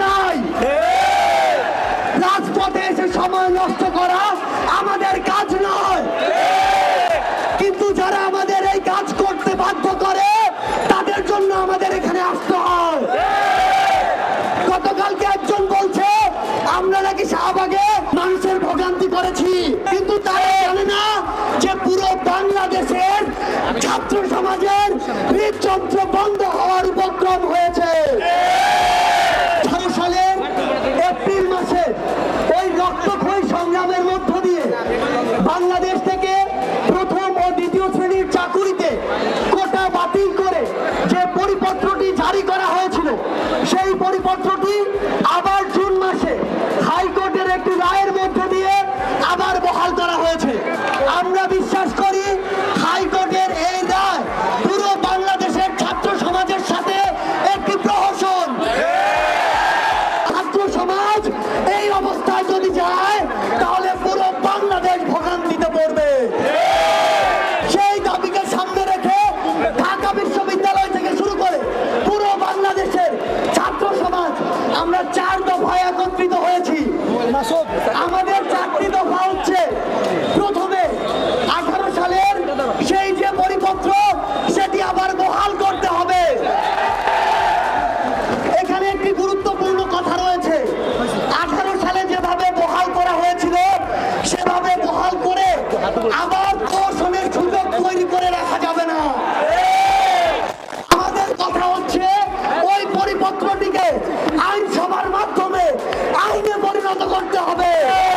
চাই। রাজপথে এসে সময় নষ্ট করা আমাদের কাজ নয়। কিন্তু যারা আমাদের এই কাজ করতে বাধ্য করে তাদের জন্য আমাদের এখানে আসতে হয়। গতকালকে একজন বলছে আমরা নাকি শাহবাগে মানুষের ভোগান্তি করেছি। কিন্তু তারা জানে না যে পুরো বাংলাদেশের ছাত্র সমাজের হৃদযন্ত্র বন্ধ হওয়ার উপক্রম আমাদের চাকরি দফা হচ্ছে। প্রথমে আঠারো সালের সেই যে পরিপত্র, সেটি আবার বহাল করতে হবে। এখানে একটি গুরুত্বপূর্ণ কথা রয়েছে। আঠারো সালে যেভাবে বহাল করা হয়েছিল, সেভাবে বহাল করে আবার করতে হবে।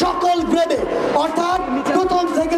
সকল গ্রেডে অর্থাৎ প্রথম থেকে